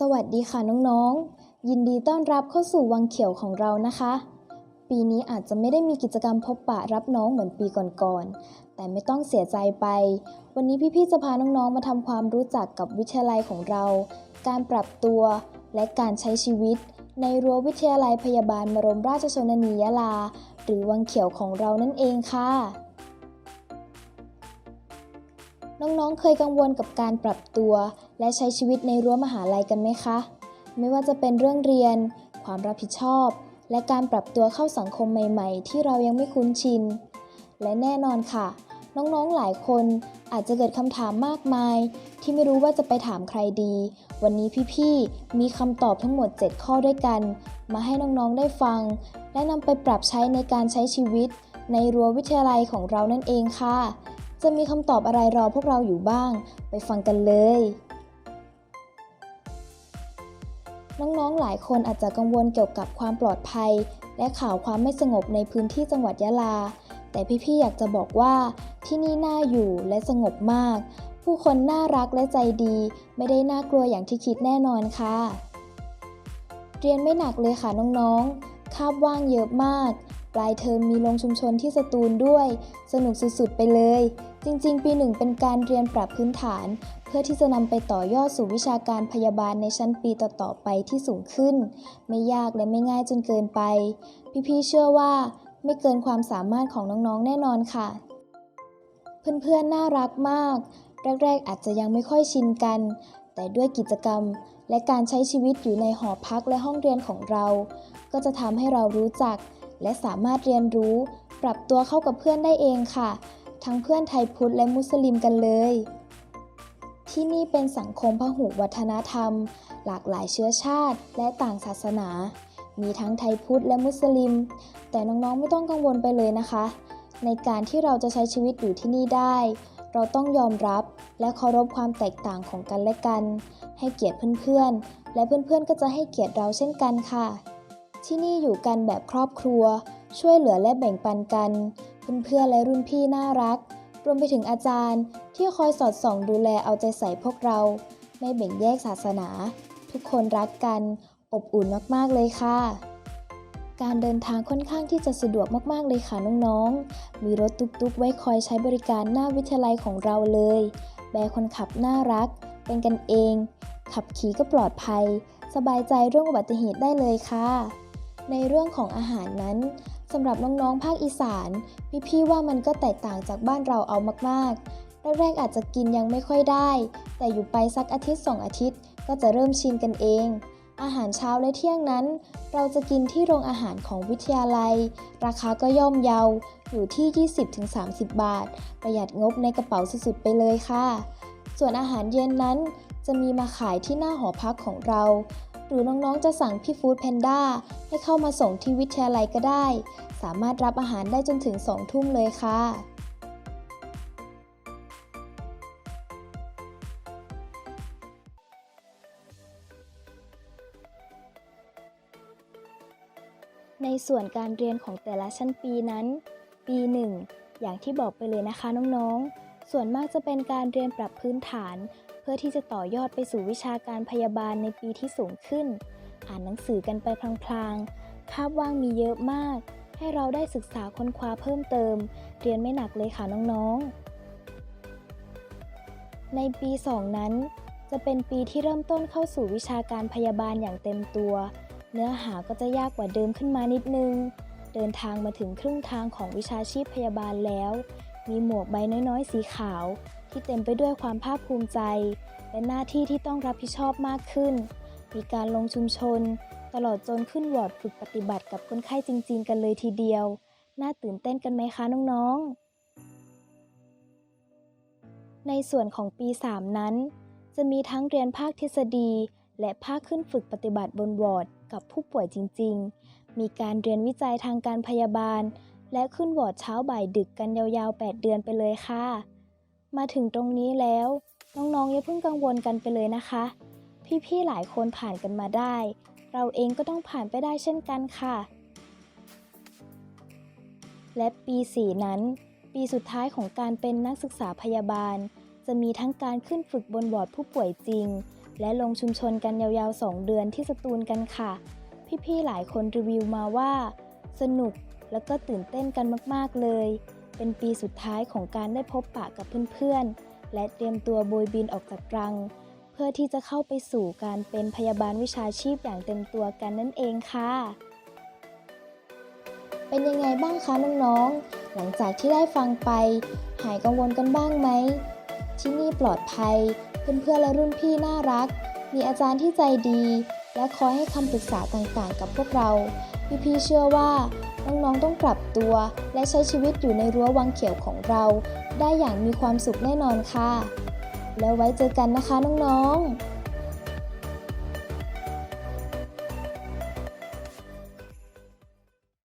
สวัสดีค่ะน้องๆ ยินดีต้อนรับเข้าสู่วังเขียวของเรานะคะ ปีนี้อาจจะไม่ได้มีกิจกรรมพบปะรับน้องเหมือนปีก่อนๆ แต่ไม่ต้องเสียใจไป วันนี้พี่ๆ จะพาน้องๆ มาทำความรู้จักกับวิทยาลัยของเรา การปรับตัวและการใช้ชีวิต ในรั้ววิทยาลัยพยาบาลบรมราชชนนียาลา หรือวังเขียวของเรานั่นเองค่ะ น้องๆ เคยกังวลกับการปรับตัว และใช้ชีวิตในรั้วมหาลัยกันไหมคะ ไม่ว่าจะเป็นเรื่องเรียน ความรับผิดชอบ และการปรับตัวเข้าสังคมใหม่ ๆ ที่เรายังไม่คุ้นชิน และแน่นอนค่ะ น้องๆ หลายคนอาจจะเกิดคำถามมากมาย ที่ไม่รู้ว่าจะไปถามใครดี วันนี้พี่ๆ มีคำตอบทั้งหมด 7 ข้อด้วยกัน มาให้น้องๆ ได้ฟัง และนำไปปรับใช้ในการใช้ชีวิต ในรั้ววิทยาลัยของเรานั่นเองค่ะ จะมีคำตอบอะไรรอพวกเราอยู่บ้าง ไปฟังกันเลย น้องๆหลายคนอาจจะกังวลเกี่ยวกับความปลอดภัย และข่าวความไม่สงบในพื้นที่จังหวัดยะลา แต่พี่ๆอยากจะบอกว่าที่นี่น่าอยู่และสงบมาก ผู้คนน่ารักและใจดี ไม่ได้น่ากลัวอย่างที่คิดแน่นอนค่ะ เรียนไม่หนักเลยค่ะน้องๆคาบว่างเยอะมากปลายเทอมมีลงชุมชนที่สตูลด้วย สนุกสุดๆไปเลย จริง ๆ ปีหนึ่งเป็นการเรียนปรับพื้นฐาน เพื่อที่จะนำไปต่อยอดสู่วิชาการพยาบาลในชั้นปีต่อๆไปที่สูงขึ้น ไม่ยากและไม่ง่ายจนเกินไป พี่ๆเชื่อว่า ไม่เกินความสามารถของน้องๆแน่นอนค่ะ เพื่อนๆน่ารักมาก แรก ๆ อาจจะยังไม่ค่อยชินกัน แต่ด้วยกิจกรรมและการใช้ชีวิตอยู่ในหอพักและห้องเรียนของเรา ก็จะทำให้เรารู้จัก และสามารถเรียนรู้ ปรับตัวเข้ากับเพื่อนได้เองค่ะ ทั้งเพื่อนไทยพุทธและมุสลิมกันเลย ที่นี่เป็นสังคมพหุวัฒนธรรม หลากหลายเชื้อชาติและต่างศาสนา มีทั้งไทยพุทธและมุสลิม แต่น้องๆไม่ต้องกังวลไปเลยนะคะ ในการที่เราจะใช้ชีวิตอยู่ที่นี่ได้ เราต้องยอมรับและเคารพความแตกต่างของกันและกัน ให้เกียรติเพื่อนๆ และเพื่อนๆก็จะให้เกียรติเราเช่นกันค่ะที่นี่อยู่กันแบบครอบครัว ช่วยเหลือและแบ่งปันกัน เพื่อนๆและรุ่นพี่น่ารัก รวมไปถึงอาจารย์ที่คอยสอดส่องดูแลเอาใจใส่พวกเรา ไม่แบ่งแยกศาสนา ทุกคนรักกัน อบอุ่นมากๆเลยค่ะ การเดินทางค่อนข้างที่จะสะดวกมากๆเลยค่ะน้องๆ มีรถตุ๊กๆ ไว้คอยใช้บริการหน้าวิทยาลัยของเราเลย แบคนขับน่ารัก เป็นกันเอง ขับขี่ก็ปลอดภัย สบายใจเรื่องอุบัติเหตุได้เลยค่ะในเรื่องของอาหารนั้น สำหรับน้องๆ ภาคอีสาน พี่ๆว่ามันก็แตกต่างจากบ้านเราเอามากๆ แรกๆ อาจจะกินยังไม่ค่อยได้ แต่อยู่ไปสักอาทิตย์สองอาทิตย์ ก็จะเริ่มชินกันเอง อาหารเช้าและเที่ยงนั้น เราจะกินที่โรงอาหารของวิทยาลัย ราคาก็ย่อมเยา อยู่ที่ 20-30 บาท ประหยัดงบในกระเป๋าสุดๆ ไปเลยค่ะ ส่วนอาหารเย็นนั้น จะมีมาขายที่หน้าหอพักของเรา หรือน้องๆจะสั่งพี่ฟู้ดแพนด้าให้เข้ามาส่งที่วิทยาลัยก็ได้ สามารถรับอาหารได้จนถึง 2 ทุ่มเลยค่ะในส่วนการเรียนของแต่ละชั้นปีนั้น ปี 1 อย่างที่บอกไปเลยนะคะน้องๆ ส่วนมากจะเป็นการเรียนปรับพื้นฐาน เพื่อที่จะต่อยอดไปสู่วิชาการพยาบาลในปีที่สูงขึ้น อ่านหนังสือกันไปพลางๆ คาบว่างมีเยอะมาก ให้เราได้ศึกษาค้นคว้าเพิ่มเติม เรียนไม่หนักเลยค่ะน้องๆ ในปี 2 นั้น จะเป็นปีที่เริ่มต้นเข้าสู่วิชาการพยาบาลอย่างเต็มตัว เนื้อหาก็จะยากกว่าเดิมขึ้นมานิดนึง เดินทางมาถึงครึ่งทางของวิชาชีพพยาบาลแล้ว มีหมวกใบน้อยๆ สีขาว ที่เต็มไปด้วยความภาคภูมิใจ และหน้าที่ที่ต้องรับผิดชอบมากขึ้น มีการลงชุมชน ตลอดจนขึ้นวอร์ดฝึกปฏิบัติกับคนไข้จริง ๆ กันเลยทีเดียว น่าตื่นเต้นกันไหมคะน้องๆ ในส่วนของปี 3 นั้น จะมีทั้งเรียนภาคทฤษฎี และภาคขึ้นฝึกปฏิบัติบนวอร์ดกับผู้ป่วยจริง ๆ มีการเรียนวิจัยทางการพยาบาล และขึ้นวอร์ดเช้าบ่ายดึกกันยาวๆ 8 เดือนไปเลยค่ะ มาถึงตรงนี้แล้ว น้องๆอย่าเพิ่งกังวลกันไปเลยนะคะ พี่ๆหลายคนผ่านกันมาได้ เราเองก็ต้องผ่านไปได้เช่นกันค่ะ และปี 4 นั้น ปีสุดท้ายของการเป็นนักศึกษาพยาบาล จะมีทั้งการขึ้นฝึกบนวอร์ดผู้ป่วยจริง และลงชุมชนกันยาวๆ 2 เดือนที่สตูลกันค่ะ พี่ๆหลายคนรีวิวมาว่า สนุกแล้วก็ตื่นเต้นกันมากๆเลย เป็นปีสุดท้ายของการได้พบปะกับเพื่อนๆ และเตรียมตัวโบยบินออกจากรัง เพื่อที่จะเข้าไปสู่การเป็นพยาบาลวิชาชีพอย่างเต็มตัวกันนั่นเองค่ะ เป็นยังไงบ้างคะน้องๆ หลังจากที่ได้ฟังไป หายกังวลกันบ้างไหม ที่นี่ปลอดภัย เพื่อนๆและรุ่นพี่น่ารัก มีอาจารย์ที่ใจดี และคอยให้คำปรึกษาต่างๆ กับพวกเราพี่ๆเชื่อว่า น้องๆต้องปรับตัว และใช้ชีวิตอยู่ในรั้ววังเขียวของเรา ได้อย่างมีความสุขแน่นอนค่ะ แล้วไว้เจอกันนะคะน้องๆ